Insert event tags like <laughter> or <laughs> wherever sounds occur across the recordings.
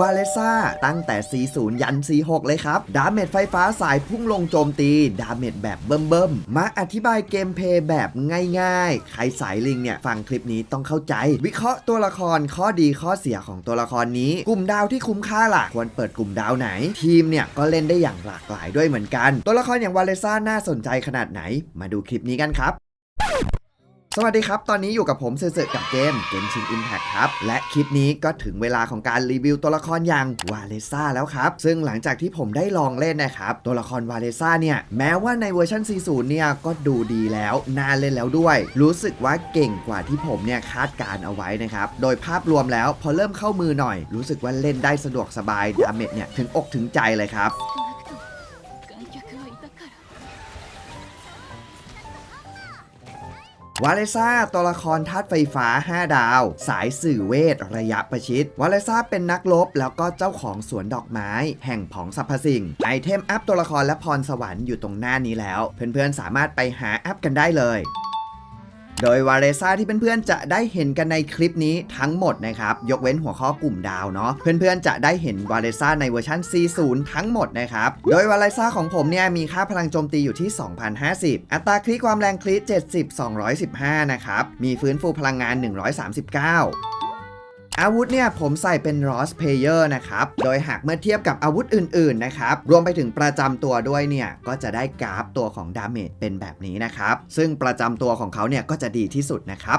วาเลซ่าตั้งแต่ 40 ยัน 46 เลยครับ ดาเมจไฟฟ้าสายพุ่งลงโจมตี ดาเมจแบบเบิ่มๆ มาอธิบายเกมเพย์แบบง่ายๆ ใครสายลิงเนี่ย ฟังคลิปนี้ต้องเข้าใจ วิเคราะห์ตัวละครข้อดีข้อเสียของตัวละครนี้ กลุ่มดาวที่คุ้มค่าล่ะ ควรเปิดกลุ่มดาวไหน ทีมเนี่ยก็เล่นได้อย่างหลากหลายด้วยเหมือนกัน ตัวละครอย่างวาเลซ่าน่าสนใจขนาดไหน มาดูคลิปนี้กันครับ สวัสดีครับ ตอนนี้อยู่กับผมเสือๆกับเกม Genshin Impact ครับ และคลิปนี้ก็ถึงเวลาของการรีวิวตัวละครอย่างวาเลซ่าแล้วครับ ซึ่งหลังจากที่ผมได้ลองเล่นนะครับ ตัวละครวาเลซ่าเนี่ย แม้ว่าในเวอร์ชัน40 เนี่ย ก็ดูดีแล้วน่าเล่นแล้วด้วย รู้สึกว่าเก่งกว่าที่ผมเนี่ยคาดการเอาไว้นะครับ โดยภาพรวมแล้วพอเริ่มเข้ามือหน่อย รู้สึกว่าเล่นได้สะดวกสบายดาเมจเนี่ยถึงอกถึงใจเลยครับ วาเลซ่าตัวละครธาตุไฟฟ้า 5 ดาว สายสื่อเวทระยะประชิด วาเลซ่าเป็นนักลบแล้วก็เจ้าของสวนดอกไม้ แห่งผองสรรพสิ่ง ไอเทมอัพตัวละครและพรสวรรค์อยู่ตรงหน้านี้แล้ว เพื่อนๆสามารถไปหาอัพกันได้เลย โดยวาเลซ่าที่เพื่อนๆจะได้เห็นกันในคลิปนี้ทั้งหมดนะครับ ยกเว้นหัวข้อกลุ่มดาวเนาะเพื่อนๆจะได้เห็นวาเลซ่าในเวอร์ชัน 40 ทั้งหมดนะครับ โดยวาเลซ่าของผมเนี่ยมีค่าพลังโจมตีอยู่ที่ 2,050 อัตราคลิกความแรงคลิก70 215 นะครับ มีฟื้นฟูพลังงาน 139 อาวุธเนี่ยผมใส่เป็น Ross Player นะครับ โดยหากเมื่อเทียบกับอาวุธอื่นๆนะครับ รวมไปถึงประจำตัวด้วยเนี่ย ก็จะได้กราฟตัวของดาเมจเป็นแบบนี้นะครับ ซึ่งประจำตัวของเขาเนี่ยก็จะดีที่สุดนะครับ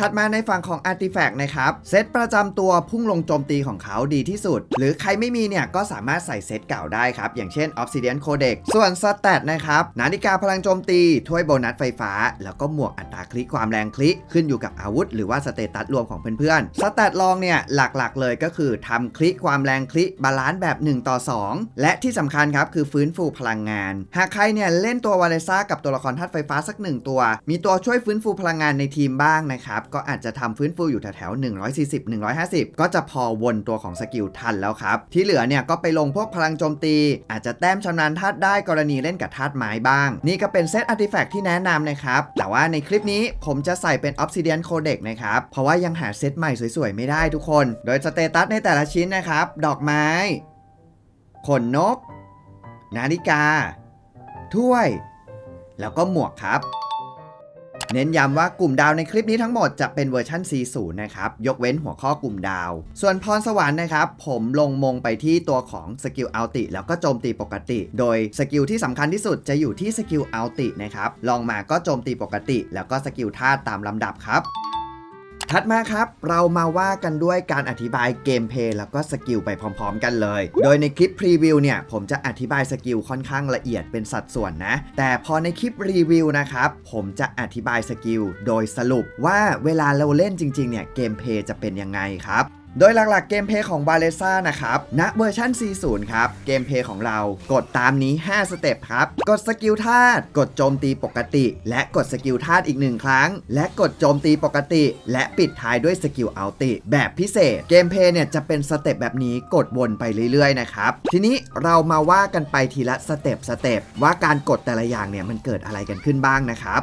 ถัดมาในฝั่งของ Artifact นะครับ เซตประจำตัวพุ่งลงโจมตีของเขาดีที่สุด หรือใครไม่มีเนี่ยก็สามารถใส่เซตเก่าได้ครับ อย่างเช่น Obsidian Codex ส่วน Stat นะครับ นาฬิกาพลังโจมตี ถ้วยโบนัสไฟฟ้า แล้วก็หมวกอัตราคลิกความแรงคลิก ขึ้นอยู่กับอาวุธ หรือว่าสเตตัสรวมของเพื่อนๆ สแตทลองเนี่ยหลักๆ เลยก็คือทำคลิกความแรงคลิกบาลานซ์แบบ 1 ต่อ 2 และที่สำคัญครับคือฟื้นฟูพลังงาน หากใครเนี่ยเล่นตัววาเลซ่ากับตัวละครธาตุไฟฟ้าสักหนึ่งตัว มีตัวช่วยฟื้นฟูพลังงานในทีมบ้างนะครับก็อาจจะทำฟื้นฟูอยู่แถวๆ140 150 ก็จะพอวนตัวของสกิลทันแล้วครับ ที่เหลือเนี่ยก็ไปลงพวกพลังโจมตี อาจจะแต้มชำนาญธาตุได้กรณีเล่นกับธาตุไม้บ้าง นี่ก็เป็นเซตอาร์ติแฟกต์ที่แนะนำนะครับ แต่ว่าในคลิปนี้ผมจะใส่เป็น Obsidian Codex นะครับ เพราะว่ายังหาเซตใหม่สวยๆ ไม่ได้ทุกคน โดยสเตตัสในแต่ละชิ้นนะครับ ดอกไม้ ขนนก นาฬิกา ถ้วย แล้วก็หมวกครับ เน้นย้ำว่ากลุ่มดาวในคลิปนี้ทั้งหมดจะเป็นเวอร์ชัน 40 นะครับ ยกเว้นหัวข้อกลุ่มดาว ส่วนพรสวรรค์นะครับ ผมลงมงไปที่ตัวของสกิลอัลติแล้วก็โจมตีปกติ โดยสกิลที่สำคัญที่สุดจะอยู่ที่สกิลอัลตินะครับลองมาก็โจมตีปกติ แล้วก็สกิลธาตุตามลำดับครับ ถัดมาครับ เรามาว่ากันด้วยการอธิบายเกมเพลย์แล้วก็สกิลไปพร้อม ๆ กันเลย โดยในคลิปพรีวิวเนี่ย ผมจะอธิบายสกิลค่อนข้างละเอียดเป็นสัดส่วนนะ แต่พอในคลิปรีวิวนะครับ ผมจะอธิบายสกิลโดยสรุปว่าเวลาเราเล่นจริงๆเนี่ยเกมเพลย์จะเป็นยังไงครับ โดยหลักๆเกมเพย์ของบาเลซ่านะครับ ณ เวอร์ชัน40 ครับ เกมเพย์ของเรากดตามนี้ 5 สเต็ปครับ กดสกิลธาตุ กดโจมตีปกติ และกดสกิลธาตุอีกหนึ่งครั้ง และกดโจมตีปกติ และปิดท้ายด้วยสกิลอัลติ แบบพิเศษ เกมเพย์เนี่ยจะเป็นสเต็ปแบบนี้กดวนไปเรื่อยๆนะครับ ทีนี้เรามาว่ากันไปทีละสเต็ปสเต็ปว่าการกดแต่ละอย่างเนี่ยมันเกิดอะไรกันขึ้นบ้างนะครับ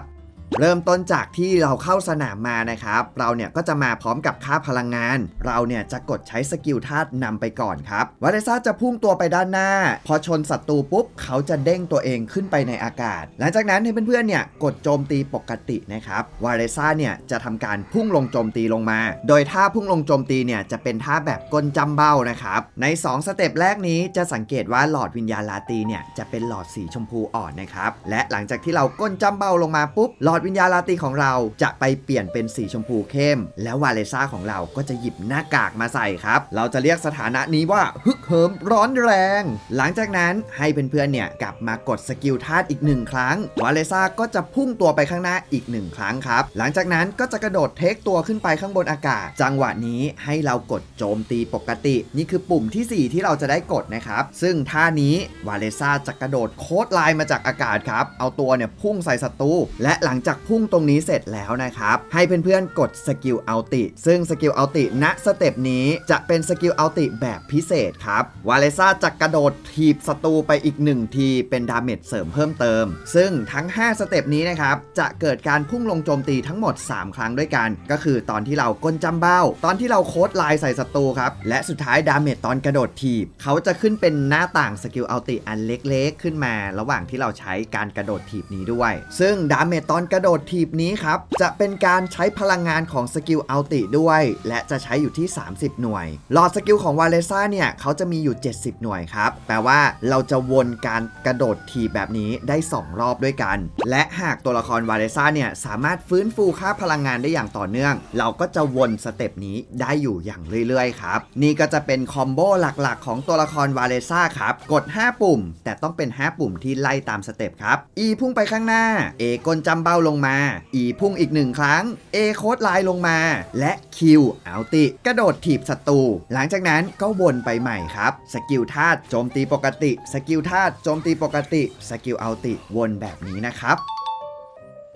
เริ่มต้นจากที่เราเข้าสนามมานะครับ เราเนี่ยก็จะมาพร้อมกับค่าพลังงาน เราเนี่ยจะกดใช้สกิลธาตุนำไปก่อนครับวาเลซ่าจะพุ่งตัวไปด้านหน้า พอชนศัตรูปุ๊บ เขาจะเด้งตัวเองขึ้นไปในอากาศ หลังจากนั้นให้เพื่อนๆเนี่ยกดโจมตีปกตินะครับวาเลซ่าเนี่ยจะทำการพุ่งลงโจมตีลงมา โดยท่าพุ่งลงโจมตีเนี่ยจะเป็นท่าแบบก้นจำเบ้านะครับใน 2 สเต็ปแรกนี้จะสังเกตว่าหลอดวิญญาณลาตีเนี่ยจะเป็นหลอดสีชมพูอ่อนนะครับและหลังจากที่เราก้นจำเบ้าลงมาปุ๊บหลอดวิญญาลาตีของเราจะไปเปลี่ยนเป็นสีชมพูเข้ม แล้ววาเลซ่าของเราก็จะหยิบหน้ากากมาใส่ครับ เราจะเรียกสถานะนี้ว่าฮึกเหิมร้อนแรง หลังจากนั้นให้เพื่อนๆเนี่ยกลับมากดสกิลธาตุอีกหนึ่งครั้ง วาเลซ่าก็จะพุ่งตัวไปข้างหน้าอีกหนึ่งครั้งครับ หลังจากนั้นก็จะกระโดดเทคตัวขึ้นไปข้างบนอากาศ จังหวะนี้ให้เรากดโจมตีปกติ นี่คือปุ่มทีสี่4 ที่เราจะได้กดนะครับ ซึ่งท่านี้วาเลซ่าจะกระโดดโคดไลน์มาจากอากาศครับ เอาตัวเนี่ยพุ่งใส่ศัตรู และหลังจากจากพุ่งตรงนี้เสร็จแล้วนะครับ ให้เพื่อนๆกดสกิลเอัลติซึ่งสกิลเอัลติณสเต็ปนี้จะเป็นสกิลเอัลติแบบพิเศษครับ วาเลซ่าจะกระโดดถีบศัตรูไปอีก 1 ทีเป็นดาเมจเสริมเพิ่มเติม ซึ่งทั้ง 5 สเต็ปนี้นะครับ จะเกิดการพุ่งลงโจมตีทั้งหมด 3 ครั้งด้วยกัน ก็คือตอนที่เราก้นจำเบ้า ตอนที่เราโค้ดไลน์ใส่ศัตรูครับ และสุดท้ายดาเมจตอนกระโดดถีบ เขาจะขึ้นเป็นหน้าต่างสกิลเอัลติอันเล็กๆ ขึ้นมา ระหว่างที่เราใช้การกระโดดถีบนี้ด้วย ซึ่งดาเมจตอนกระโดดถีบนี้ครับ จะเป็นการใช้พลังงานของสกิลอัลติด้วย และจะใช้อยู่ที่ 30 หน่วย หลอดสกิลของวาเลซ่าเนี่ย เขาจะมีอยู่ 70 หน่วยครับ แปลว่าเราจะวนการกระโดดถีบแบบนี้ได้ 2 รอบด้วยกัน และหากตัวละครวาเลซ่าเนี่ย สามารถฟื้นฟูค่าพลังงานได้อย่างต่อเนื่อง เราก็จะวนสเต็ปนี้ได้อยู่อย่างเรื่อยๆครับ นี่ก็จะเป็นคอมโบหลักๆ ของตัวละครวาเลซ่าครับ กด 5 ปุ่ม แต่ต้องเป็น 5 ปุ่มที่ไล่ตามสเต็ปครับ E พุ่งไปข้างหน้า A กลจำเบ้าลงงมา E พุ่งอีกหนึ่งครั้ง A โค้ดไลน์ลงมา และ Q อัลติ กระโดดถีบศัตรู หลังจากนั้นก็วนไปใหม่ครับ สกิลธาตุโจมตีปกติ สกิลธาตุโจมตีปกติ สกิลอัลติ วนแบบนี้นะครับ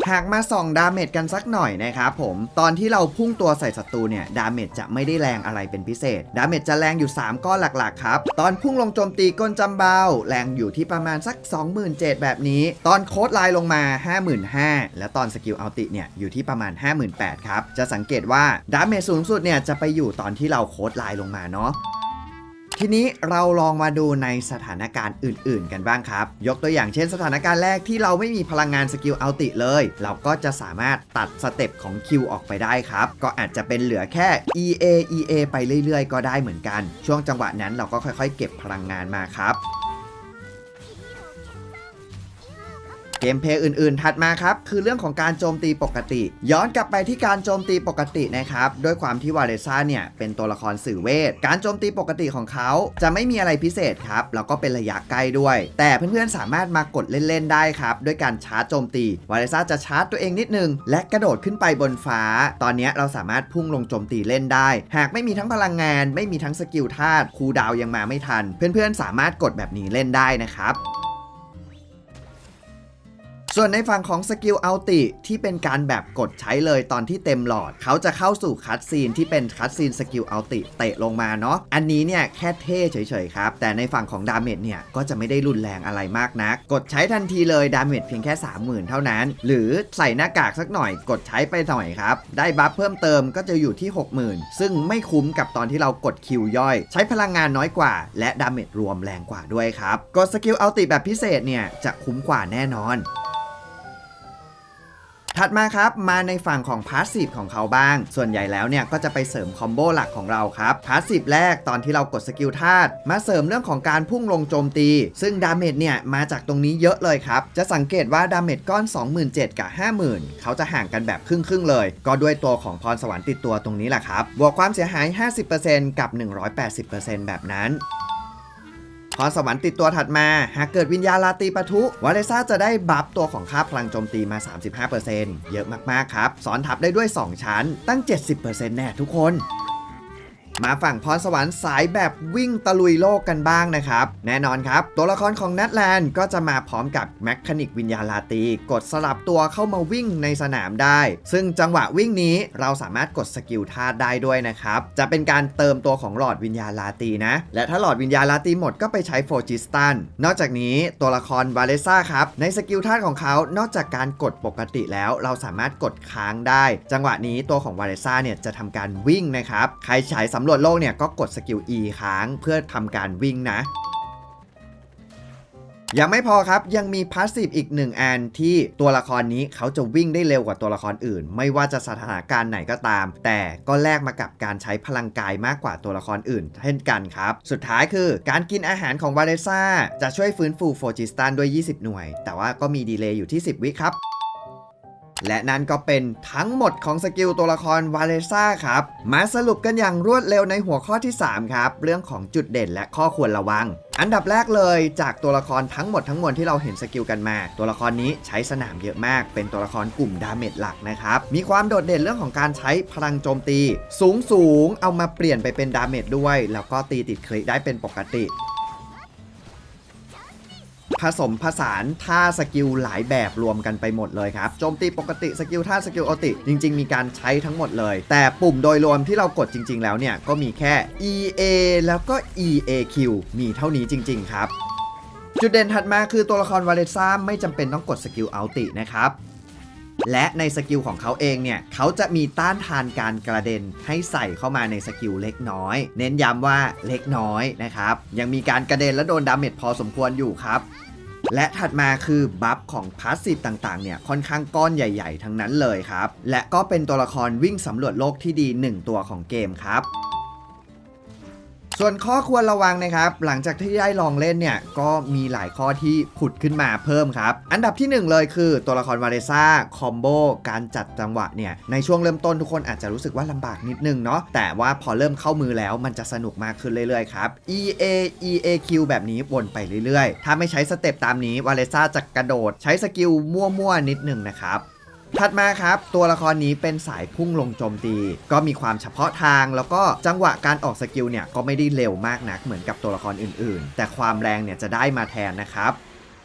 หากมาส่องดาเมจกันสักหน่อยนะครับผมตอนที่เราพุ่งตัวใส่ศัตรูเนี่ยดาเมจจะไม่ได้แรงอะไรเป็นพิเศษ ดาเมจจะแรงอยู่ 3 ก้อนหลักๆครับ ตอนพุ่งลงโจมตีก้นจำเบาแรงอยู่ที่ประมาณสัก 27,000 แบบนี้ ตอนโค้ดไลน์ลงมา 55,000 แล้วตอนสกิลอัลติเนี่ยอยู่ที่ประมาณ 58,000 ครับ จะสังเกตว่าดาเมจสูงสุดเนี่ยจะไปอยู่ตอนที่เราโค้ดไลน์ลงมาเนาะ ทีนี้เราลองมาดูในสถานการณ์อื่น ๆ กันบ้างครับ ยกตัวอย่างเช่นสถานการณ์แรกที่เราไม่มีพลังงานสกิลอัลติเลย เราก็จะสามารถตัดสเต็ปของคิวออกไปได้ครับ ก็อาจจะเป็นเหลือแค่ EA EA ไปเรื่อย ๆ ก็ได้เหมือนกัน ช่วงจังหวะนั้นเราก็ค่อย ๆ เก็บพลังงานมาครับ กมเพย์อื่นๆ ถัดมาครับคือเรื่องของการโจมตีปกติ ย้อนกลับไปที่การโจมตีปกตินะครับด้วยความที่วาเลซ่าเนี่ยเป็นตัวละครสื่อเวท การโจมตีปกติของเขาจะไม่มีอะไรพิเศษครับแล้วก็เป็นระยะใกล้ด้วย แต่เพื่อนๆสามารถมากดเล่นๆได้ครับด้วยการชาร์จโจมตีวาเลซ่าจะชาร์จตัวเองนิดนึง และกระโดดขึ้นไปบนฟ้า ตอนนี้เราสามารถพุ่งลงโจมตีเล่นได้ หากไม่มีทั้งพลังงาน ไม่มีทั้งสกิลธาตุคูดาวยังมาไม่ทัน เพื่อนๆสามารถกดแบบนี้เล่นได้นะครับ ส่วนในฝั่งของสกิลอัลติที่เป็นการแบบกดใช้เลยตอนที่เต็มหลอด เขาจะเข้าสู่คัตซีนที่เป็นคัตซีนสกิลอัลติเตะลงมาเนาะอันนี้เนี่ยแค่เท่เฉยๆครับ แต่ในฝั่งของดาเมจเนี่ย ก็จะไม่ได้รุนแรงอะไรมากนัก กดใช้ทันทีเลยดาเมจเพียงแค่ 30,000 เท่านั้น หรือใส่หน้ากากสักหน่อยกดใช้ไปหน่อยครับ ได้บัฟเพิ่มเติมก็จะอยู่ที่ 60,000 ซึ่งไม่คุ้มกับตอนที่เรากดคิวย่อย ใช้พลังงานน้อยกว่า และดาเมจรวมแรงกว่าด้วยครับกดสกิลอัลติแบบพิเศษเนี่ยจะคุ้มกว่าแน่นอน ถัดมาครับ มาในฝั่งของพาสซีฟของเขาบ้าง ส่วนใหญ่แล้วเนี่ยก็จะไปเสริมคอมโบหลักของเราครับพาสซีฟแรกตอนที่เรากดสกิลธาตุมาเสริมเรื่องของการพุ่งลงโจมตี ซึ่งดาเมจเนี่ยมาจากตรงนี้เยอะเลยครับ จะสังเกตว่าดาเมจก้อน 27,000 กับ 50,000 เขาจะห่างกันแบบครึ่งๆเลย ก็ด้วยตัวของพรสวรรค์ติดตัวตรงนี้แหละครับบวกความเสียหาย 50%กับ 180%แบบนั้น พรสวรรค์ติดตัวถัดมา หากเกิดวิญญาณลาตีปะทุ วาเลซ่าจะได้บัฟตัวของค่าพลังโจมตีมา 35%เยอะมากๆครับ สอนทับได้ด้วย 2 ชั้นตั้ง 70%แน่ทุกคน มาฝั่งพรสวรรค์สายแบบวิ่งตะลุยโลกกันบ้างนะครับ แน่นอนครับ ตัวละครของนัทแลนด์ก็จะมาพร้อมกับแมคคานิกวิญญาณลาตี กดสลับตัวเข้ามาวิ่งในสนามได้ ซึ่งจังหวะวิ่งนี้เราสามารถกดสกิลธาตุได้ด้วยนะครับ จะเป็นการเติมตัวของหลอดวิญญาณลาตีนะ และถ้าหลอดวิญญาณลาตีหมดก็ไปใช้โฟจิสตันนอกจากนี้ตัวละครวาเลซ่าครับในสกิลธาตุของเขานอกจากการกดปกติแล้ว เราสามารถกดค้างได้ จังหวะนี้ตัวของวาเลซ่าเนี่ยจะทำการวิ่งนะครับใครใช้สำรวจโลกเนี่ยก็กดสกิล E ค้างเพื่อทำการวิ่งนะ ยังไม่พอครับยังมีพาสซีฟอีกหนึ่งอันที่ตัวละครนี้เขาจะวิ่งได้เร็วกว่าตัวละครอื่น ไม่ว่าจะสถานการณ์ไหนก็ตาม แต่ก็แลกมากับการใช้พลังกายมากกว่าตัวละครอื่น เช่นกันครับ สุดท้ายคือการกินอาหารของวาเลซ่าจะช่วยฟื้นฟูโฟจิสตันด้วย 20 หน่วย แต่ว่าก็มีดีเลย์อยู่ที่ 10 วิครับ และนั่นก็เป็นทั้งหมดของสกิลตัวละครวาเลซ่าครับ มาสรุปกันอย่างรวดเร็วในหัวข้อที่ 3 ครับ เรื่องของจุดเด่นและข้อควรระวังอันดับแรกเลยจากตัวละครทั้งหมดทั้งมวลที่เราเห็นสกิลกันมา ตัวละครนี้ใช้สนามเยอะมาก เป็นตัวละครกลุ่มดาเมจหลักนะครับ มีความโดดเด่นเรื่องของการใช้พลังโจมตี สูงสูงเอามาเปลี่ยนไปเป็นดาเมจด้วย แล้วก็ตีติดคลิได้เป็นปกติ ผสมผสานท่าสกิลหลายแบบรวมกันไปหมดเลยครับ โจมตีปกติสกิลท่าสกิลอติ จริง ๆ มีการใช้ทั้งหมดเลย แต่ปุ่มโดยรวมที่เรากดจริง ๆ แล้วเนี่ย ก็มีแค่ EA แล้วก็ EAQ มีเท่านี้จริง ๆ ครับ จุดเด่นถัดมาคือตัวละครวาเลซ่าไม่จำเป็นต้องกดสกิลอัลตินะครับและในสกิลของเขาเองเนี่ย เขาจะมีต้านทานการกระเด็นให้ใส่เข้ามาในสกิลเล็กน้อย เน้นย้ำว่าเล็กน้อยนะครับ ยังมีการกระเด็นและโดนดาเมจพอสมควรอยู่ครับ และถัดมาคือบัฟของพาสซีฟต่างๆ เนี่ยค่อนข้างก้อนใหญ่ ๆ ทั้งนั้นเลยครับ และก็เป็นตัวละครวิ่งสำรวจโลกที่ดี 1 ตัวของเกมครับ ส่วนข้อควรระวังนะครับ หลังจากที่ได้ลองเล่นเนี่ยก็มีหลายข้อที่ผุดขึ้นมาเพิ่มครับ อันดับที่ 1 เลยคือตัวละครวาเลซ่าคอมโบการจัดจังหวะเนี่ยในช่วงเริ่มต้นทุกคนอาจจะรู้สึกว่าลำบากนิดนึงเนาะแต่ว่าพอเริ่มเข้ามือแล้วมันจะสนุกมากขึ้นเรื่อยๆครับ E A E A Q แบบนี้วนไปเรื่อยๆ ถ้าไม่ใช้สเต็ปตามนี้วาเลซ่าจะกระโดด ใช้สกิลมั่วๆนิดนึงนะครับ ถัดมาครับ ตัวละครนี้เป็นสายพุ่งลงโจมตี ก็มีความเฉพาะทางแล้วก็จังหวะการออกสกิลเนี่ยก็ไม่ได้เร็วมากนักเหมือนกับตัวละครอื่นๆ แต่ความแรงเนี่ยจะได้มาแทนนะครับ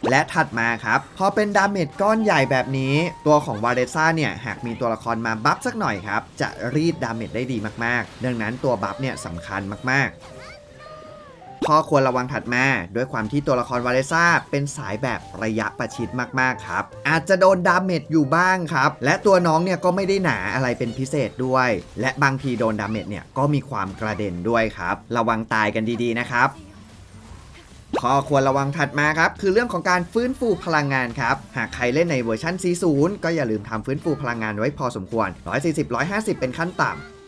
และถัดมาครับ พอเป็นดาเมจก้อนใหญ่แบบนี้ ตัวของวาเลซ่าเนี่ยหากมีตัวละครมาบัฟสักหน่อยครับ จะรีดดาเมจได้ดีมากๆ ดังนั้นตัวบัฟเนี่ยสำคัญมาก ข้อควรระวังถัดมาด้วยความที่ตัวละครวาเลซ่าเป็นสายแบบระยะประชิดมากๆครับ อาจจะโดนดาเมจอยู่บ้างครับ และตัวน้องเนี่ยก็ไม่ได้หนาอะไรเป็นพิเศษด้วย และบางทีโดนดาเมจเนี่ยก็มีความกระเด็นด้วยครับ ระวังตายกันดีๆนะครับข้อควรระวังถัดมาครับ คือเรื่องของการฟื้นฟูพลังงานครับ หากใครเล่นในเวอร์ชัน40 ก็อย่าลืมทำฟื้นฟูพลังงานไว้พอสมควร 140-150 เป็นขั้นต่ำ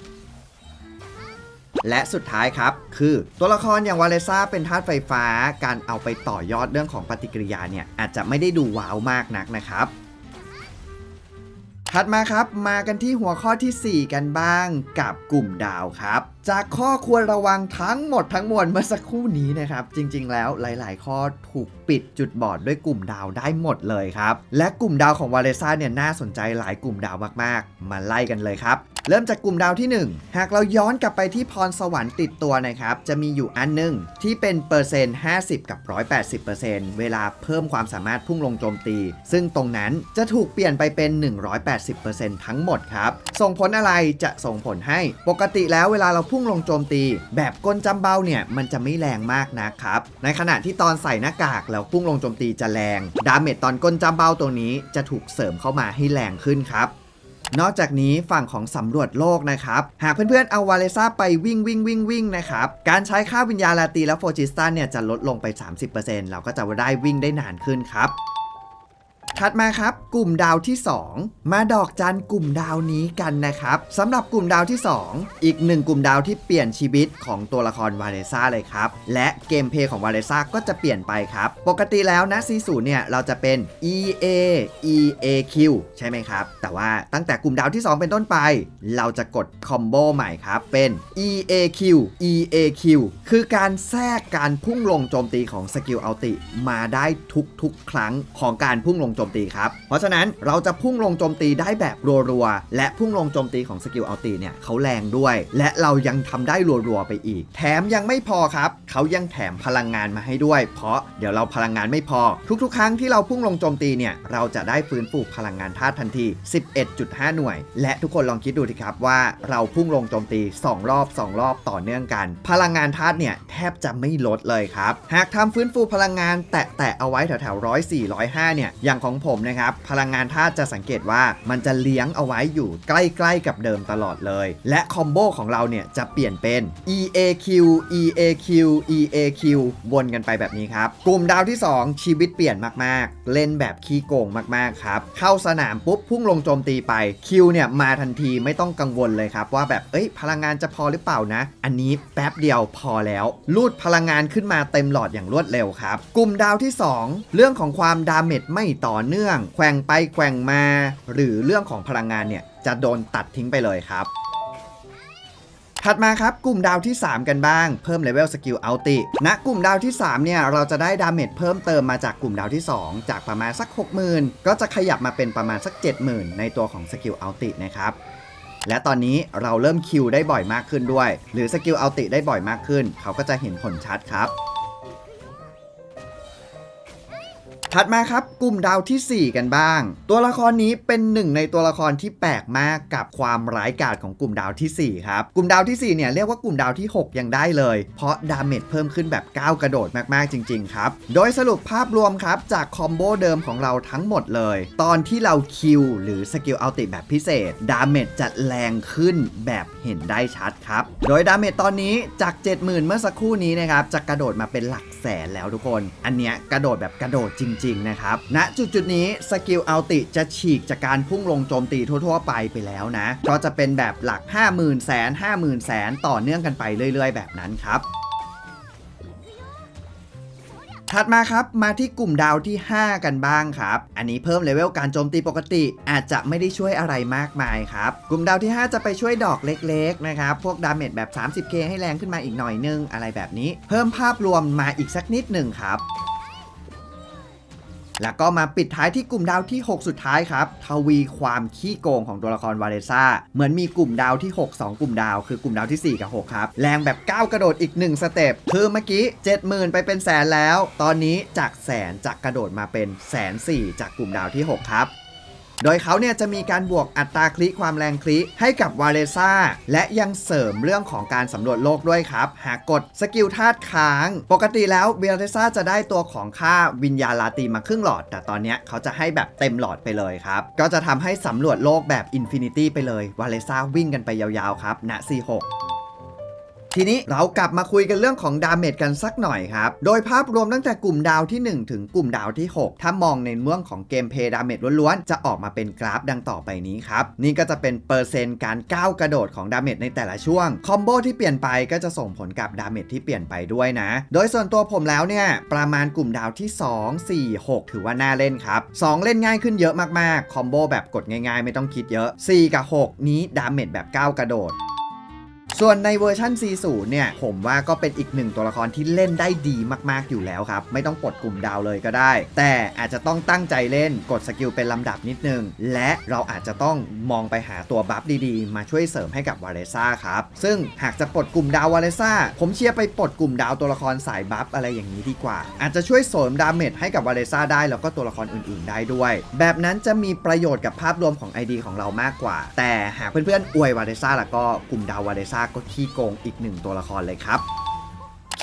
และสุดท้ายครับ คือตัวละครอย่างวาเลซ่าเป็นธาตุไฟฟ้า การเอาไปต่อยอดเรื่องของปฏิกิริยาเนี่ยอาจจะไม่ได้ดูว้าวมากนักนะครับถัดมาครับ มากันที่หัวข้อทีสี่ 4 กันบ้างกับกลุ่มดาวครับ จากข้อควรระวังทั้งหมดทั้งมวลเมื่อสักครู่นี้นะครับ จริงๆ แล้วหลาย ๆ ข้อถูกปิดจุดบอดด้วยกลุ่มดาวได้หมดเลยครับ และกลุ่มดาวของวาเลซ่าเนี่ยน่าสนใจหลายกลุ่มดาวมากๆ มาไล่กันเลยครับ เริ่มจากกลุ่มดาวที่ 1 หากเราย้อนกลับไปที่พรสวรรค์ติดตัวนะครับ จะมีอยู่อันหนึงที่เป็นเปอร์เซ็นต์ 50 กับ 180เปอร์เซ็นต์เวลาเพิ่มความสามารถพุ่งลงโจมตี ซึ่งตรงนั้นจะถูกเปลี่ยนไปเป็น 180เปอร์เซ็นต์ทั้งหมดครับ ส่งผลอะไรจะส่งผลให้ ปกติแล้วเวลาเราพุ่งลงโจมตี แบบกลจำเบาเนี่ยมันจะไม่แรงมากนะครับ ในขณะที่ตอนใส่หน้ากากแล้วพุ่งลงโจมตีจะแรง ดาเมจตอนกลจำเบาตัวนี้จะถูกเสริมเข้ามาให้แรงขึ้นครับ นอกจากนี้ฝั่งของสำรวจโลกนะครับ หากเพื่อนๆเอาวาเลซ่าไปวิ่งวิ่งวิ่งวิ่งนะครับ การใช้ค่าวิญญาณลาตีและโฟจิสตันเนี่ยจะลดลงไป 30%เราก็จะได้วิ่งได้นานขึ้นครับ ถัดมาครับ กลุ่มดาวที่ 2 มาดอกจันกลุ่มดาวนี้กันนะครับสำหรับกลุ่มดาวที่ 2 อีกหนึ่งกลุ่มดาวที่เปลี่ยนชีวิตของตัวละครวาเลซ่าเลยครับ และเกมเพลย์ของวาเลซ่าก็จะเปลี่ยนไปครับ ปกติแล้วนะซีศูเนี่ยเราจะเป็น EA EAQ ใช่ไหมครับ แต่ว่าตั้งแต่กลุ่มดาวที่ 2 เป็นต้นไป เราจะกดคอมโบใหม่ครับ เป็น EAQ EAQ คือการแทรกการพุ่งลงโจมตีของสกิลอัลติมาได้ทุกๆ ครั้งของการพุ่งลงโจมตีครับ เพราะฉะนั้นเราจะพุ่งลงโจมตีได้แบบรัวๆ และพุ่งลงโจมตีของสกิลอัลติเนี่ยเขาแรงด้วย และเรายังทำได้รัวๆไปอีก แถมยังไม่พอครับ เขายังแถมพลังงานมาให้ด้วย เพราะเดี๋ยวเราพลังงานไม่พอ ทุกๆ ครั้งที่เราพุ่งลงโจมตีเนี่ยเราจะได้ฟื้นฟูพลังงานธาตุทันที 11.5 หน่วย และทุกคนลองคิดดูดิครับว่าเราพุ่งลงโจมตี 2 รอบ 2 รอบต่อเนื่องกัน พลังงานธาตุเนี่ยแทบจะไม่ลดเลยครับ หากทำฟื้นฟูพลังงานแตะๆเอาไว้แถวๆร้อยสี่ร้อยห้าเนี่ยอย่างของผมนะครับ พลังงานธาตุจะสังเกตว่ามันจะเลี้ยงเอาไว้อยู่ใกล้ ๆ กับเดิมตลอดเลย และคอมโบของเราเนี่ยจะเปลี่ยนเป็น EAQ EAQ EAQ วนกันไปแบบนี้ครับ กลุ่มดาวที่ 2 ชีวิตเปลี่ยนมากๆ เล่นแบบขี้โกงมากๆครับ เข้าสนามปุ๊บพุ่งลงโจมตีไปคิวเนี่ยมาทันทีไม่ต้องกังวลเลยครับ ว่าแบบเอ้ยพลังงานจะพอหรือเปล่านะ อันนี้แป๊บเดียวพอแล้วลูดพลังงานขึ้นมาเต็มหลอดอย่างรวดเร็วครับ กลุ่มดาวที่ 2 เรื่องของความดาเมจไม่ต่อเนื่อง แกว่งไปแกว่งมา หรือเรื่องของพลังงานเนี่ยจะโดนตัดทิ้งไปเลยครับถัดมาครับกลุ่มดาวที่ 3 กันบ้างเพิ่มเลเวลสกิลเอัลติณกลุ่มดาวที่ 3 เนี่ย เราจะได้ดาเมจเพิ่มเติมมาจากกลุ่มดาวที่ 2 จากประมาณสัก 60,000 ก็จะขยับมาเป็นประมาณสัก 70,000 ในตัวของสกิลเอัลตินะครับ และตอนนี้เราเริ่มคิวได้บ่อยมากขึ้นด้วย หรือสกิลเอัลติได้บ่อยมากขึ้น เขาก็จะเห็นผลชัดครับ ถัดมาครับกลุ่มดาวทีสี่ 4 กันบ้าง ตัวละครนี้เป็นหนึ่งในตัวละครที่แปลกมากกับความร้ายกาจของกลุ่มดาวทีสี่4 ครับ กลุ่มดาวทีสี่ 4 เนี่ยเรียกว่ากลุ่มดาวที่ 6 ยังได้เลย เพราะดาเมจเพิ่มขึ้นแบบก้าวกระโดดมากๆจริง ๆ ครับ โดยสรุปภาพรวมครับ จากคอมโบเดิมของเราทั้งหมดเลย ตอนที่เราคิวหรือสกิลอัลติแบบพิเศษ ดาเมจจะแรงขึ้นแบบเห็นได้ชัดครับ โดยดาเมจตอนนี้จาก 70,000 เมื่อสักครู่นี้นะครับจะกระโดดมาเป็นหลักแสนแล้วทุกคน อันเนี้ยกระโดดแบบกระโดดจริงๆ นะครับณจุดจุดนี้สกิลอัลติจะฉีกจากการพุ่งลงโจมตีทั่ว ๆ ไปไปแล้วนะ ก็จะเป็นแบบหลัก 50,000แสน50,000แสนต่อเนื่องกันไปเรื่อย ๆ แบบนั้นครับถัดมาครับมาที่กลุ่มดาวที่ 5 กันบ้างครับ อันนี้เพิ่มเลเวลการโจมตีปกติอาจจะไม่ได้ช่วยอะไรมากมายครับ กลุ่มดาวที่ 5 จะไปช่วยดอกเล็กๆนะครับพวกดาเมจแบบ 30k ให้แรงขึ้นมาอีกหน่อยนึงอะไรแบบนี้ เพิ่มภาพรวมมาอีกสักนิดหนึ่งครับ แล้วก็มาปิดท้ายที่กลุ่มดาวที่ 6 สุดท้ายครับ ทวีความขี้โกงของตัวละครวาเลซ่า เหมือนมีกลุ่มดาวที่ 6 2 กลุ่มดาว คือกลุ่มดาวที่ 4 กับ 6 ครับ แรงแบบก้าวกระโดดอีก 1 สเต็ป คือเมื่อกี้ 70,000 ไปเป็นแสนแล้ว ตอนนี้จากแสนจะกระโดดมาเป็นแสนสี่จากกลุ่มดาวที่ 6 ครับ โดยเขาเนี่ยจะมีการบวกอัตราคลิความแรงคลิให้กับวาเลซ่าและยังเสริมเรื่องของการสำรวจโลกด้วยครับ หากกดสกิลธาตุค้าง ปกติแล้ววาเลซ่าจะได้ตัวของค่าวิญญาณลาตีมาครึ่งหลอด แต่ตอนนี้เขาจะให้แบบเต็มหลอดไปเลยครับ ก็จะทำให้สำรวจโลกแบบอินฟินิตี้ไปเลยวาเลซ่าวิ่งกันไปยาวๆครับณ C6 ทีนี้เรากลับมาคุยกันเรื่องของดาเมจกันสักหน่อยครับ โดยภาพรวมตั้งแต่กลุ่มดาวที่ 1 ถึงกลุ่มดาวที่ 6 ถ้ามองในเรื่องของเกมเพย์ดาเมจล้วนๆ จะออกมาเป็นกราฟดังต่อไปนี้ครับ นี่ก็จะเป็นเปอร์เซ็นต์การก้าวกระโดดของดาเมจในแต่ละช่วง คอมโบที่เปลี่ยนไปก็จะส่งผลกับดาเมจที่เปลี่ยนไปด้วยนะ โดยส่วนตัวผมแล้วเนี่ย ประมาณกลุ่มดาวที่ 2 4 6 ถือว่าน่าเล่นครับ 2 เล่นง่ายขึ้นเยอะมากๆ คอมโบแบบกดง่ายๆ ไม่ต้องคิดเยอะ 4 กับ 6 นี้ดาเมจแบบก้าวกระโดด ส่วนในเวอร์ชัน C0 เนี่ย ผมว่าก็เป็นอีกหนึ่งตัวละครที่เล่นได้ดีมาก ๆ อยู่แล้วครับ ไม่ต้องกดกลุ่มดาวเลยก็ได้ แต่อาจจะต้องตั้งใจเล่นกดสกิลเป็นลำดับนิดนึง และเราอาจจะต้องมองไปหาตัวบัฟดีๆ มาช่วยเสริมให้กับวาเลซ่าครับ ซึ่งหากจะปลดกลุ่มดาววาเลซ่าผมเชียร์ไปปลดกลุ่มดาวตัวละครสายบัฟอะไรอย่างนี้ดีกว่า อาจจะช่วยเสริมดาเมจให้กับวาเลซ่าได้แล้วก็ตัวละครอื่น ๆ ได้ด้วย แบบนั้นจะมีประโยชน์กับภาพรวมของ ID ของเรามากกว่า แต่หากเพื่อนๆอวยวาเลซ่าแล้วก็กลุ่มดาววาเลซ่าก็ที่โกงอีกหนึ่งตัวละครเลยครับ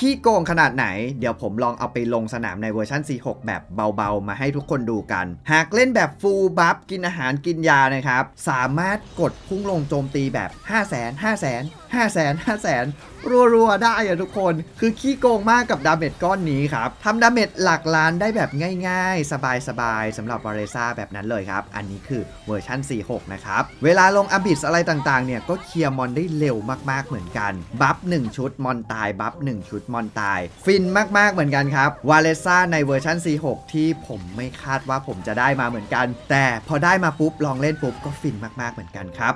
ขี้โกงขนาดไหน เดี๋ยวผมลองเอาไปลงสนามในเวอร์ชัน C6 แบบเบาๆ มาให้ทุกคนดูกัน หากเล่นแบบฟูลบัฟกินอาหารกินยานะครับ สามารถกดพุ่งลงโจมตีแบบ 5 0 0 0 0 0 5 0 0 0 0 5 0 0 0 0 5 0 0 0 0รัวๆ ได้อะทุกคน คือขี้โกงมากกับดาเมจก้อนนี้ครับ ทำดาเมจหลักล้านได้แบบง่ายๆ สบายๆสำหรับวาเรซ่าแบบนั้นเลยครับ อันนี้คือเวอร์ชัน46 นะครับ เวลาลงอับิสอะไรต่างๆ เนี่ย ก็เคลียร์มอนได้เร็วมากๆเหมือนกัน บัฟ1ชุด มอนตายบัฟ1ชุดมอนตาย ฟินมาก ๆ เหมือนกันครับ วาเลซ่าในเวอร์ชัน46ที่ผมไม่คาดว่าผมจะได้มาเหมือนกัน แต่พอได้มาปุ๊บ ลองเล่นปุ๊บ ก็ฟินมาก ๆ เหมือนกันครับ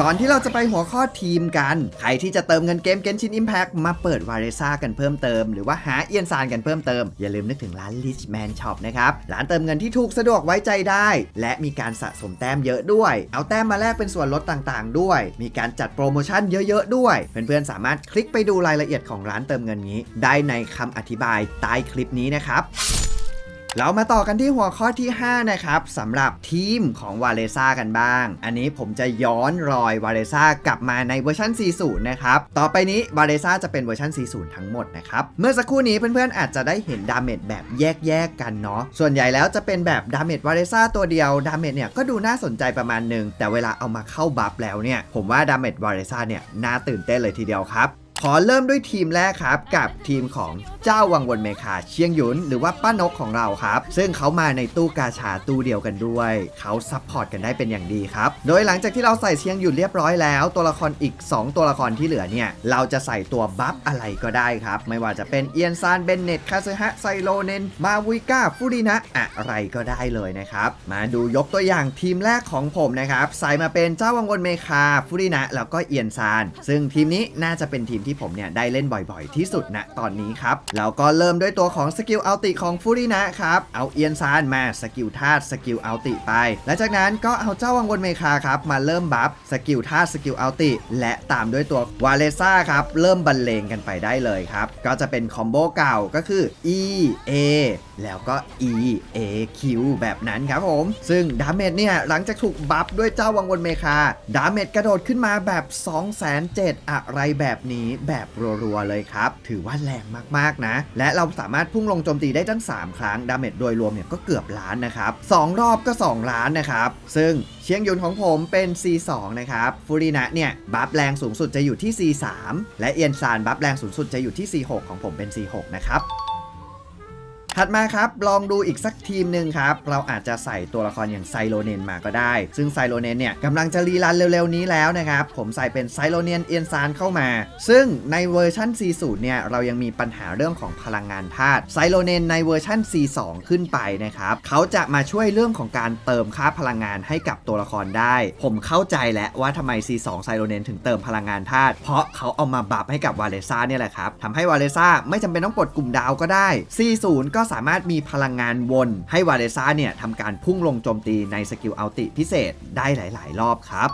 ก่อนที่เราจะไปหัวข้อทีมกัน ใครที่จะเติมเงินเกม Genshin Impact มาเปิดวาเรซ่ากันเพิ่มเติม หรือว่าหาเอียนซานกันเพิ่มเติม อย่าลืมนึกถึงร้าน Richman Shop นะครับ ร้านเติมเงินที่ถูกสะดวกไว้ใจได้ และมีการสะสมแต้มเยอะด้วย เอาแต้มมาแลกเป็นส่วนลดต่าง ๆ ด้วย มีการจัดโปรโมชั่นเยอะ ๆ ด้วย เพื่อนๆสามารถคลิกไปดูรายละเอียดของร้านเติมเงินนี้ ได้ในคำอธิบายใต้คลิปนี้นะครับเรามาต่อกันที่หัวข้อที่ 5 นะครับสำหรับทีมของวาเลซ่ากันบ้าง อันนี้ผมจะย้อนรอยวาเลซ่ากลับมาในเวอร์ชัน40 นะครับ ต่อไปนี้วาเลซ่าจะเป็นเวอร์ชัน40 ทั้งหมดนะครับ เมื่อสักครู่นี้เพื่อนๆ อาจจะได้เห็นดาเมจแบบแยกๆ กันเนาะ ส่วนใหญ่แล้วจะเป็นแบบดาเมจวาเลซ่าตัวเดียว ดาเมจเนี่ยก็ดูน่าสนใจประมาณหนึ่งแต่เวลาเอามาเข้าบัฟแล้วเนี่ย ผมว่าดาเมจวาเลซ่าเนี่ยน่าตื่นเต้นเลยทีเดียวครับ ขอเริ่มด้วยทีมแรกครับ กับทีมของเจ้าวังวนเมคาเชียงหยุนหรือว่าป้านกของเราครับ ซึ่งเขามาในตู้กาชาตู้เดียวกันด้วย เขาซัพพอร์ตกันได้เป็นอย่างดีครับ โดยหลังจากที่เราใส่เชียงหยุนเรียบร้อยแล้ว ตัวละครอีก 2 ตัวละครที่เหลือเนี่ย เราจะใส่ตัวบัฟอะไรก็ได้ครับ ไม่ว่าจะเป็นเอียนซานเบนเนตคาเซฮะไซโลเนนมาวิก้าฟูรินะอะไรก็ได้เลยนะครับมาดูยกตัวอย่างทีมแรกของผมนะครับใส่มาเป็นเจ้าวังวนเมคาฟูรินะแล้วก็เอียนซานซึ่งทีมนี้น่าจะเป็นทีมที่ผมเนี่ยได้เล่นบ่อยๆ ที่สุดณตอนนี้ครับแล้วก็เริ่มด้วยตัวของสกิลอัลติของฟูรินะครับเอาเอียนซานมาสกิลธาตุสกิลอัลติไป และจากนั้นก็เอาเจ้าวังวนเมคาครับมาเริ่มบัฟสกิลธาตุสกิลอัลติและตามด้วยตัววาเลซ่าครับเริ่มบรรเลงกันไปได้เลยครับก็จะเป็นคอมโบเก่าก็คือ E A แล้วก็ E A Q แบบนั้นครับผม ซึ่งดาเมจเนี่ยหลังจากถูกบัฟด้วยเจ้าวังวนเมคาดาเมจกระโดดขึ้นมาแบบ 2 0 0 0 0อะไรแบบนี้แบบรัวๆเลยครับ ถือว่าแรงมากๆนะ และเราสามารถพุ่งลงโจมตีได้ทั้ง 3 ครั้ง ดาเมจโดยรวมเนี่ยก็เกือบล้านนะครับ2รอบก็ 2 ล้านนะครับ ซึ่งเชียงยุนของผมเป็น C2 นะครับ ฟูรินะเนี่ย บัฟแรงสูงสุดจะอยู่ที่ C3 และเอียนซานบัฟแรงสูงสุดจะอยู่ที่ C6 ของผมเป็น C6 นะครับ ถัดมาครับลองดูอีกสักทีมหนึ่งครับ เราอาจจะใส่ตัวละครอย่างไซโลเนนมาก็ได้ ซึ่งไซโลเนนเนี่ยกำลังจะรีรันเร็วๆนี้แล้วนะครับ ผมใส่เป็นไซโลเนนเอียนซานเข้ามา ซึ่งในเวอร์ชัน C0 เนี่ยเรายังมีปัญหาเรื่องของพลังงานธาตุไซโลเนนในเวอร์ชัน C2 ขึ้นไปนะครับเขาจะมาช่วยเรื่องของการเติมค่าพลังงานให้กับตัวละครได้ ผมเข้าใจแล้วว่าทำไม C2 ไซโลเนนถึงเติมพลังงานธาตุเพราะเขาเอามาบัฟให้กับวาเลซ่าเนี่ยแหละครับทำให้วาเลซ่าไม่จำเป็นต้องกดกลุ่มดาวก็ได้ C0 ก็สามารถมีพลังงานวนให้วาเลซ่าเนี่ยทำการพุ่งลงโจมตีในสกิลอัลติพิเศษได้หลาย ๆ รอบครับ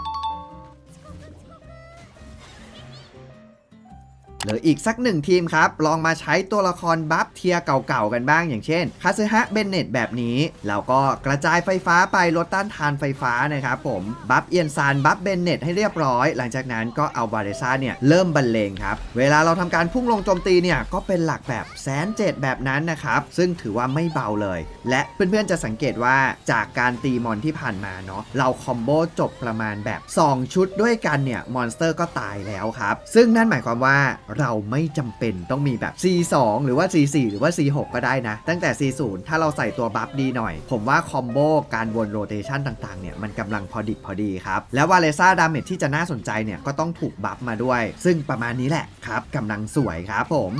หรืออีกสักหนึ่งทีมครับ ลองมาใช้ตัวละครบัฟเทียเก่าๆกันบ้างอย่างเช่นคาซึฮะเบนเนตแบบนี้แล้วก็กระจายไฟฟ้าไปลดต้านทานไฟฟ้านะครับผมบัฟเอียนซานบัฟเบนเนตให้เรียบร้อย หลังจากนั้นก็เอาบาเรซ่าเนี่ยเริ่มบรรเลงครับ เวลาเราทำการพุ่งลงโจมตีเนี่ย ก็เป็นหลักแบบแสนเจ็ดแบบนั้นนะครับ ซึ่งถือว่าไม่เบาเลย และเพื่อนๆจะสังเกตว่าจากการตีมอนที่ผ่านมาเนาะเราคอมโบจบประมาณแบบ 2 ชุดด้วยกันเนี่ยมอนสเตอร์ก็ตายแล้วครับซึ่งนั่นหมายความว่าเราไม่จำเป็นต้องมีแบบ C2 หรือว่า C4 หรือว่า C6 ก็ได้นะ ตั้งแต่ C0 ถ้าเราใส่ตัวบัฟดีหน่อย ผมว่าคอมโบการวนโรเตชันต่างๆเนี่ยมันกำลังพอดิบพอดีครับ แล้ววาเลซ่าดาเมจที่จะน่าสนใจเนี่ยก็ต้องถูกบัฟมาด้วย ซึ่งประมาณนี้แหละครับกำลังสวยครับผม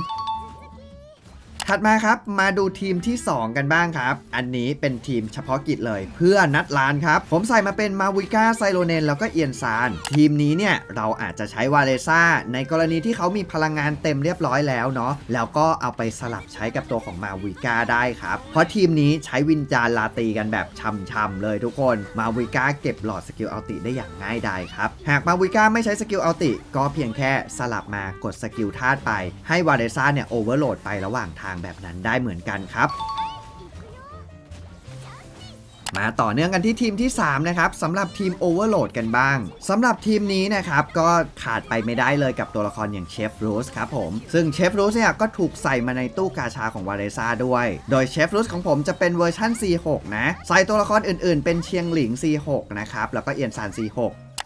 ถัดมาครับมาดูทีมที่ 2 กันบ้างครับ อันนี้เป็นทีมเฉพาะกิจเลย เพื่อนัดลานครับ ผมใส่มาเป็นมาวิก้าไซโลเนนแล้วก็เอียนซาน ทีมนี้เนี่ยเราอาจจะใช้วาเลซ่าในกรณีที่เขามีพลังงานเต็มเรียบร้อยแล้วเนาะแล้วก็เอาไปสลับใช้กับตัวของมาวิก้าได้ครับ เพราะทีมนี้ใช้วินจานลาตีกันแบบช่ำๆเลยทุกคนมาวิก้าเก็บหลอดสกิลอัลติได้อย่างง่ายดายครับหากมาวิก้าไม่ใช้สกิลอัลติก็เพียงแค่สลับมากดสกิลธาตุไปให้วาเลซ่าเนี่ยโอเวอร์โหลดไประหว่างทางแบบนั้นได้เหมือนกันครับ มาต่อเนื่องกันที่ทีมที่ 3 นะครับสำหรับทีม Overload กันบ้างสำหรับทีมนี้นะครับ ก็ขาดไปไม่ได้เลยกับตัวละครอย่างเชฟรูสครับผม ซึ่งเชฟรูสเนี่ยก็ถูกใส่มาในตู้กาชาของวาเลซ่าด้วย โดยเชฟรูสของผมจะเป็นเวอร์ชั่น C6 นะ ใส่ตัวละครอื่นๆ เป็นเชียงหลิง C6 นะครับแล้วก็เอียนซาน C6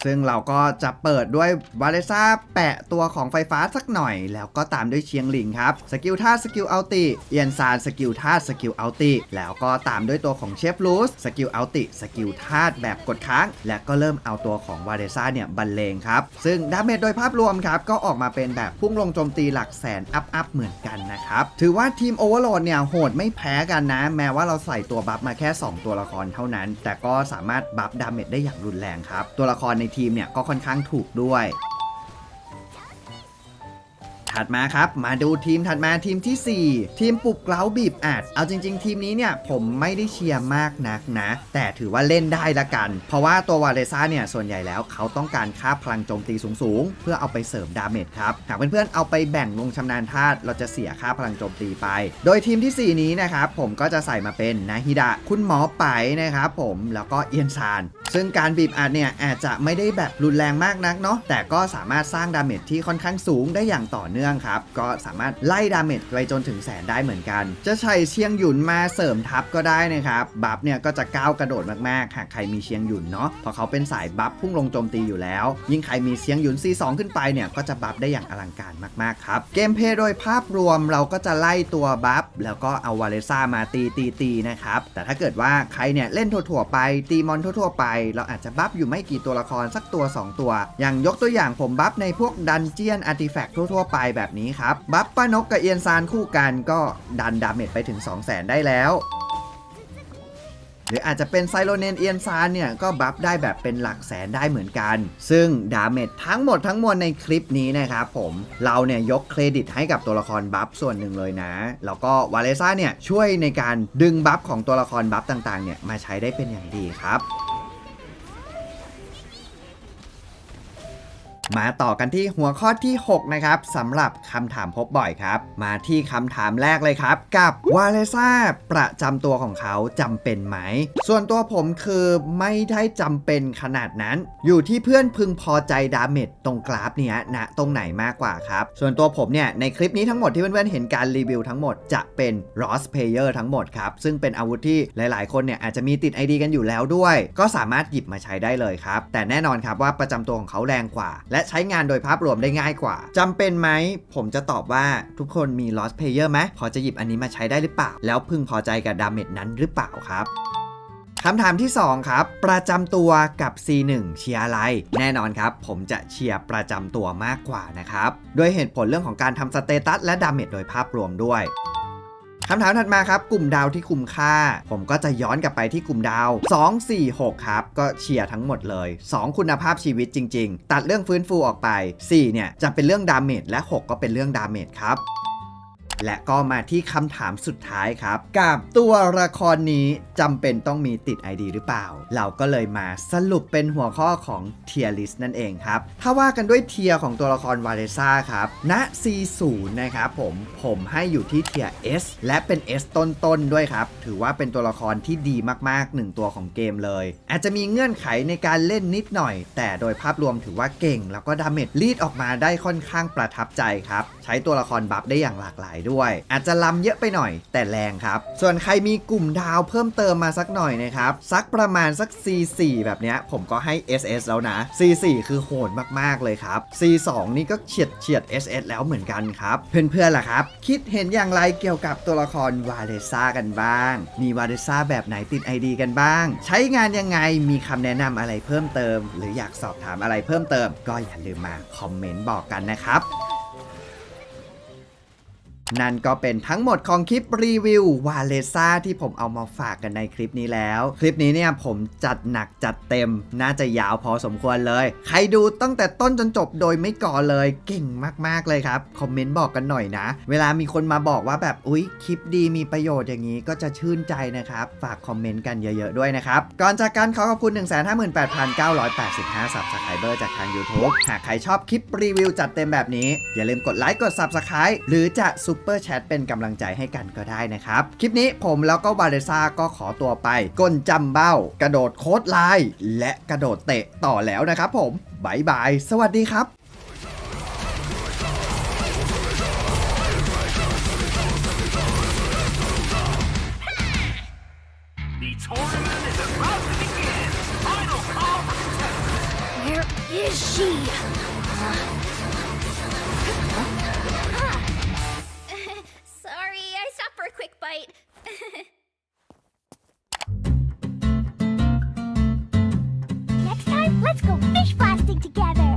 ซึ่งเราก็จะเปิดด้วยวาเลซ่าแปะตัวของไฟฟ้าสักหน่อย แล้วก็ตามด้วยเชียงหลิงครับ สกิลท่าสกิลอัลติเอียนซานสกิลท่าสกิลอัลติแล้วก็ตามด้วยตัวของเชฟลูสสกิลอัลติสกิลท่าแบบกดค้าง และก็เริ่มเอาตัวของวาเลซ่าเนี่ยบรรเลงครับ ซึ่งดาเมจโดยภาพรวมครับก็ออกมาเป็นแบบพุ่งลงโจมตีหลักแสนอัพอัพเหมือนกันนะครับ ถือว่าทีมโอเวอร์โหลดเนี่ยโหดไม่แพ้กันนะ แม้ว่าเราใส่ตัวบัฟมาแค่ 2 ตัวละครเท่านั้น แต่ก็สามารถบัฟดาเมจได้อย่างรุนแรงครับตัวละครในทีมเนี่ยก็ค่อนข้างถูกด้วย ถัดมาครับ มาดูทีมถัดมาทีมทีสี่ 4 ทีมปลุกเล้าบีบอัด เอาจริง ๆ ทีมนี้เนี่ยผมไม่ได้เชียร์มากนักนะ แต่ถือว่าเล่นได้ละกัน เพราะว่าตัววาเลซ่าเนี่ยส่วนใหญ่แล้วเขาต้องการค่าพลังโจมตีสูงๆ เพื่อเอาไปเสริมดาเมจครับ หากเพื่อนๆเอาไปแบ่งลงชำนาญธาตุเราจะเสียค่าพลังโจมตีไป โดยทีมทีสี่4 นี้นะครับผมก็จะใส่มาเป็นนาฮิดะคุณหมอไปนะครับผมแล้วก็เอียนซานซึ่งการบีบอัดเนี่ยอาจจะไม่ได้แบบรุนแรงมากนักเนาะแต่ก็สามารถสร้างดาเมจที่ค่อนข้างสูงได้อย่างต่อเนื่องครับ ก็สามารถไล่ดาเมจไปจนถึงแสนได้เหมือนกัน จะใช้เชียงหยุนมาเสริมทับก็ได้นะครับ บัฟเนี่ยก็จะก้าวกระโดดมากๆ หากใครมีเชียงหยุนเนาะเพราะเขาเป็นสายบัฟพุ่งลงโจมตีอยู่แล้ว ยิ่งใครมีเชียงหยุน C2 ขึ้นไปเนี่ยก็จะบัฟได้อย่างอลังการมากๆครับ เกมเพย์โดยภาพรวมเราก็จะไล่ตัวบัฟแล้วก็เอาวาเลซ่ามาตีตีตีนะครับ แต่ถ้าเกิดว่าใครเนี่ยเล่นทั่วๆไปตีมอนทั่วๆไป เราอาจจะบัฟอยู่ไม่กี่ตัวละครสักตัว 2 ตัว อย่างยกตัวอย่างผมบัฟในพวกดันเจียนอาร์ติแฟกต์ทั่วๆไปแบบนี้ครับ บัฟป้านกกับเอียนซานคู่กันก็ดันดาเมจไปถึง 2 0 0 0 0 0 ได้แล้ว หรืออาจจะเป็นไซโลเนนเอียนซานเนี่ย ก็บัฟได้แบบเป็นหลักแสนได้เหมือนกัน ซึ่งดาเมจทั้งหมดทั้งมวลในคลิปนี้นะครับผมเราเนี่ยยกเครดิตให้กับตัวละครบัฟส่วนหนึ่งเลยนะ แล้วก็วาเลซ่าเนี่ยช่วยในการดึงบัฟของตัวละครบัฟต่างๆเนี่ยมาใช้ได้เป็นอย่างดีครับ มาต่อกันที่หัวข้อที่ 6 นะครับสำหรับคำถามพบบ่อยครับ มาที่คำถามแรกเลยครับ กับวาเลซ่าประจำตัวของเขาจำเป็นไหม ส่วนตัวผมคือไม่ได้จำเป็นขนาดนั้น อยู่ที่เพื่อนพึงพอใจดาเมจตรงกราฟเนี้ยณตรงไหนมากกว่าครับ ส่วนตัวผมเนี่ยในคลิปนี้ทั้งหมดที่เพื่อนๆเห็นการรีวิวทั้งหมดจะเป็น Ross Player ทั้งหมดครับ ซึ่งเป็นอาวุธที่หลายๆ คนเนี่ยอาจจะมีติด ID กันอยู่แล้วด้วย ก็สามารถหยิบมาใช้ได้เลยครับแต่แน่นอนครับว่าประจำตัวของเขาแรงกว่าและและใช้งานโดยภาพรวมได้ง่ายกว่าจำเป็นไหม ผมจะตอบว่าทุกคนมี Lost Player ไหมพอจะหยิบอันนี้มาใช้ได้หรือเปล่า แล้วพึงพอใจกับดาเมจนั้นหรือเปล่าครับคำถามที่ 2 ครับ ประจำตัวกับ C1 เชียร์อะไร แน่นอนครับ ผมจะเชียร์ประจำตัวมากกว่านะครับ ด้วยเหตุผลเรื่องของการทำสเตตัสและดาเมจโดยภาพรวมด้วย คำถามถัดมาครับ กลุ่มดาวที่คุ้มค่า ผมก็จะย้อนกลับไปที่กลุ่มดาว 2 4 6 ครับ ก็เชียร์ทั้งหมดเลย 2 คุณภาพชีวิตจริง ๆ ตัดเรื่องฟื้นฟูออกไป 4 เนี่ยจะเป็นเรื่องดาเมจและ 6 ก็เป็นเรื่องดาเมจครับ และก็มาที่คำถามสุดท้ายครับ กับตัวละครนี้จำเป็นต้องมีติด ID หรือเปล่า เราก็เลยมาสรุปเป็นหัวข้อของเทียร์ลิสนั่นเองครับ ถ้าว่ากันด้วยเทียร์ของตัวละครวาเลซ่าครับณ C0 นะครับผมผมให้อยู่ที่เทียร์ S และเป็น S ต้นๆด้วยครับ ถือว่าเป็นตัวละครที่ดีมากๆหนึ่งตัวของเกมเลย อาจจะมีเงื่อนไขในการเล่นนิดหน่อย แต่โดยภาพรวมถือว่าเก่ง แล้วก็ดาเมจลีดออกมาได้ค่อนข้างประทับใจครับ ใช้ตัวละครบัฟได้อย่างหลากหลายด้วย อาจจะล้ำเยอะไปหน่อย แต่แรงครับ ส่วนใครมีกลุ่มดาวเพิ่มเติมมาสักหน่อยนะครับ สักประมาณสัก C4 แบบเนี้ยผมก็ให้ SS แล้วนะ C4 คือโหดมากๆเลยครับ C2 นี่ก็เฉียดเฉียด SS แล้วเหมือนกันครับ เพื่อนๆล่ะครับ คิดเห็นอย่างไรเกี่ยวกับตัวละครวาเลซ่ากันบ้าง มีวาเลซ่าแบบไหนติด ID กันบ้าง ใช้งานยังไงมีคำแนะนำอะไรเพิ่มเติม หรืออยากสอบถามอะไรเพิ่มเติม ก็อย่าลืมมาคอมเมนต์บอกกันนะครับ นั่นก็เป็นทั้งหมดของคลิปรีวิววาเลซ่าที่ผมเอามาฝากกันในคลิปนี้แล้ว คลิปนี้เนี่ยผมจัดหนักจัดเต็ม น่าจะยาวพอสมควรเลย ใครดูตั้งแต่ต้นจนจบโดยไม่ก่อเลยเก่งมากๆเลยครับ คอมเมนต์บอกกันหน่อยนะ เวลามีคนมาบอกว่าแบบอุ๊ยคลิปดีมีประโยชน์อย่างนี้ก็จะชื่นใจนะครับ ฝากคอมเมนต์กันเยอะๆด้วยนะครับ ก่อนจากการขอขอบคุณ 158,985 Subscriber จากทาง YouTube หากใครชอบคลิปรีวิวจัดเต็มแบบนี้อย่าลืมกดไลค์กด Subscribe หรือจะซุปเปอร์แชทเป็นกำลังใจให้กันก็ได้นะครับ คลิปนี้ผมแล้วก็วาเลซ่าก็ขอตัวไปก้นจำเบ้า กระโดดโค้ดไลน์และกระโดดเตะต่อแล้วนะครับผมบายบาย สวัสดีครับ The tournament is about bite. <laughs> Next time, let's go fish blasting together.